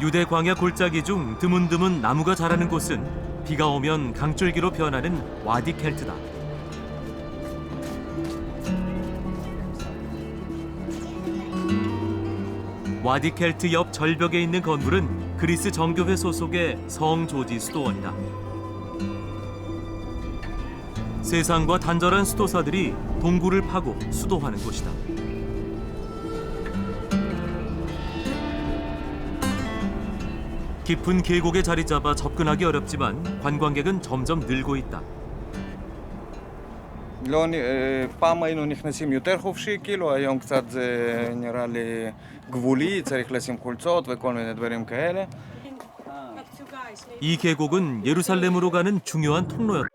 유대 광야 골짜기 중 드문드문 나무가 자라는 곳은 비가 오면 강줄기로 변하는 와디 켈트다. 와디 켈트 옆 절벽에 있는 건물은 그리스 정교회 소속의 성 조지 수도원이다. 세상과 단절한 수도사들이 동굴을 파고 수도하는 곳이다. 깊은 계곡에 자리 잡아 접근하기 어렵지만 관광객은 점점 늘고 있다. לא, נ- אה, פעם היינו נכנסים יותר חופשי, כאילו היום קצת זה נראה לי גבולי, צריך לשים חולצות וכל מיני דברים כאלה. 이 계곡은 예루살렘으로 가는 중요한 통로였다.